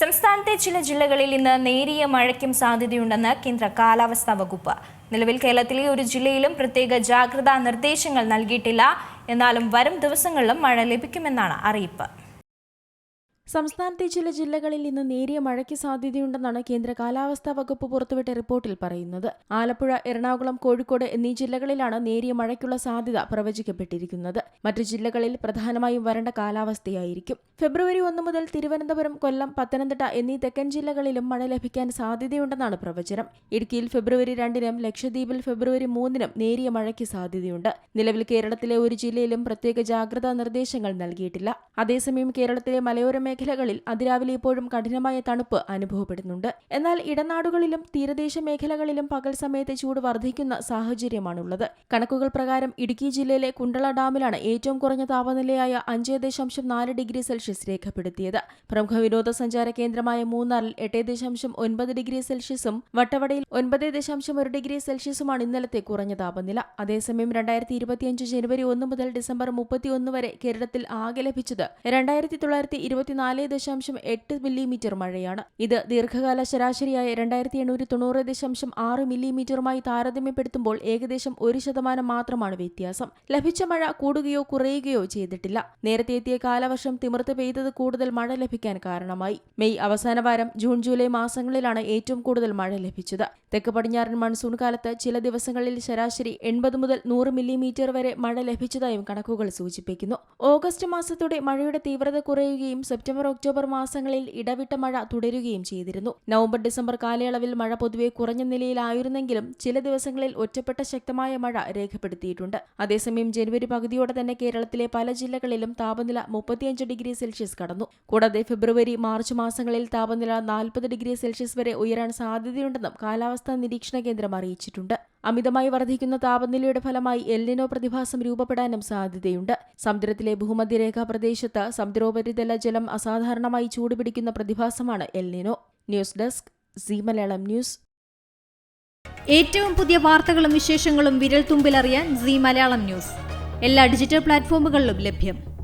സംസ്ഥാനത്തെ ചില ജില്ലകളിൽ ഇന്ന് നേരിയ മഴയ്ക്കും സാധ്യതയുണ്ടെന്ന് കേന്ദ്ര കാലാവസ്ഥാ വകുപ്പ്. നിലവിൽ കേരളത്തിലെ ഒരു ജില്ലയിലും പ്രത്യേക ജാഗ്രതാ നിർദ്ദേശങ്ങൾ നൽകിയിട്ടില്ല. എന്നാലും വരും ദിവസങ്ങളിലും മഴ ലഭിക്കുമെന്നാണ് അറിയിപ്പ്. സംസ്ഥാനത്തെ ചില ജില്ലകളിൽ ഇന്ന് നേരിയ മഴയ്ക്ക് സാധ്യതയുണ്ടെന്നാണ് കേന്ദ്ര കാലാവസ്ഥാ വകുപ്പ് പുറത്തുവിട്ട റിപ്പോർട്ടിൽ പറയുന്നത്. ആലപ്പുഴ എറണാകുളം കോഴിക്കോട് എന്നീ ജില്ലകളിലാണ് നേരിയ മഴയ്ക്കുള്ള സാധ്യത പ്രവചിക്കപ്പെട്ടിരിക്കുന്നത്. മറ്റു ജില്ലകളിൽ പ്രധാനമായും വരണ്ട കാലാവസ്ഥയായിരിക്കും. ഫെബ്രുവരി ഒന്ന് മുതൽ തിരുവനന്തപുരം കൊല്ലം പത്തനംതിട്ട എന്നീ തെക്കൻ ജില്ലകളിലും മഴ ലഭിക്കാൻ സാധ്യതയുണ്ടെന്നാണ് പ്രവചനം. ഇടുക്കിയിൽ ഫെബ്രുവരി രണ്ടിനും ലക്ഷദ്വീപിൽ ഫെബ്രുവരി മൂന്നിനും നേരിയ മഴയ്ക്ക് സാധ്യതയുണ്ട്. നിലവിൽ കേരളത്തിലെ ഒരു ജില്ലയിലും പ്രത്യേക ജാഗ്രതാ നിർദ്ദേശങ്ങൾ നൽകിയിട്ടില്ല. അതേസമയം കേരളത്തിലെ മലയോര മേഖലകളിൽ അതിരാവിലെ ഇപ്പോഴും കഠിനമായ തണുപ്പ് അനുഭവപ്പെടുന്നുണ്ട്. എന്നാൽ ഇടനാടുകളിലും തീരദേശ മേഖലകളിലും പകൽ സമയത്ത് ചൂട് വർദ്ധിക്കുന്ന സാഹചര്യമാണുള്ളത്. കണക്കുകൾ പ്രകാരം ഇടുക്കി ജില്ലയിലെ കുണ്ടള ഡാമിലാണ് ഏറ്റവും കുറഞ്ഞ താപനിലയായ അഞ്ച് ദശാംശം നാല് ഡിഗ്രി സെൽഷ്യസ് രേഖപ്പെടുത്തിയത്. പ്രമുഖ വിനോദസഞ്ചാര കേന്ദ്രമായ മൂന്നാറിൽ എട്ട് ദശാംശം ഒൻപത് ഡിഗ്രി സെൽഷ്യസും വട്ടവടയിൽ ഒൻപത് ദശാംശം ഒരു ഡിഗ്രി സെൽഷ്യസുമാണ് ഇന്നലത്തെ കുറഞ്ഞ താപനില. അതേസമയം രണ്ടായിരത്തി ഇരുപത്തിയഞ്ച് ജനുവരി ഒന്ന് മുതൽ ഡിസംബർ മുപ്പത്തിയൊന്ന് വരെ കേരളത്തിൽ ആകെ ലഭിച്ചത് രണ്ടായിരത്തി തൊള്ളായിരത്തി ഇരുപത്തിനാല് ദശാംശം എട്ട് മില്ലിമീറ്റർ മഴയാണ്. ഇത് ദീർഘകാല ശരാശരിയായ രണ്ടായിരത്തി എണ്ണൂറ്റി തൊണ്ണൂറ് ദശാംശം ആറ് മില്ലിമീറ്ററുമായി താരതമ്യപ്പെടുത്തുമ്പോൾ ഏകദേശം ഒരു ശതമാനം മാത്രമാണ് വ്യത്യാസം. ലഭിച്ച മഴ കൂടുകയോ കുറയുകയോ ചെയ്തിട്ടില്ല. നേരത്തെ എത്തിയ കാലവർഷം തിമിർത്ത് പെയ്തത് കൂടുതൽ മഴ ലഭിക്കാൻ കാരണമായി. മെയ് അവസാന വാരം ജൂൺ ജൂലൈ മാസങ്ങളിലാണ് ഏറ്റവും കൂടുതൽ മഴ ലഭിച്ചത്. തെക്ക് പടിഞ്ഞാറൻ മൺസൂൺ കാലത്ത് ചില ദിവസങ്ങളിൽ ശരാശരി എൺപത് മുതൽ നൂറ് മില്ലിമീറ്റർ വരെ മഴ ലഭിച്ചതായും കണക്കുകൾ സൂചിപ്പിക്കുന്നു. ഓഗസ്റ്റ് മാസത്തോടെ മഴയുടെ തീവ്രത കുറയുകയും സെപ്റ്റംബർ ഒക്ടോബർ മാസങ്ങളിൽ ഇടവിട്ട മഴ തുടരുകയും ചെയ്തിരുന്നു. നവംബർ ഡിസംബർ കാലയളവിൽ മഴ പൊതുവെ കുറഞ്ഞ നിലയിലായിരുന്നെങ്കിലും ചില ദിവസങ്ങളിൽ ഒറ്റപ്പെട്ട ശക്തമായ മഴ രേഖപ്പെടുത്തിയിട്ടുണ്ട്. അതേസമയം ജനുവരി പകുതിയോടെ തന്നെ കേരളത്തിലെ പല ജില്ലകളിലും താപനില മുപ്പത്തിയഞ്ച് ഡിഗ്രി സെൽഷ്യസ് കടന്നു. കൂടാതെ ഫെബ്രുവരി മാർച്ച് മാസങ്ങളിൽ താപനില നാൽപ്പത് ഡിഗ്രി സെൽഷ്യസ് വരെ ഉയരാൻ സാധ്യതയുണ്ടെന്നും കാലാവസ്ഥാ നിരീക്ഷണ കേന്ദ്രം അറിയിച്ചിട്ടുണ്ട്. അമിതമായി വർദ്ധിക്കുന്ന താപനിലയുടെ ഫലമായി എല്ലിനോ പ്രതിഭാസം രൂപപ്പെടാനും സാധ്യതയുണ്ട്. സമുദ്രത്തിലെ ഭൂമധ്യരേഖാ പ്രദേശത്ത് സമുദ്രോപരിതല ജലം അസാധാരണമായി ചൂടുപിടിക്കുന്ന പ്രതിഭാസമാണ് El Nino news desk C Malayalam news. ഏറ്റവും പുതിയ വാർത്തകളും വിശേഷങ്ങളും വിരൽ തുമ്പിലറിയാൻ സി മലയാളം ന്യൂസ്. എല്ലാ ഡിജിറ്റൽ പ്ലാറ്റ്ഫോമുകളിലും ലഭ്യം.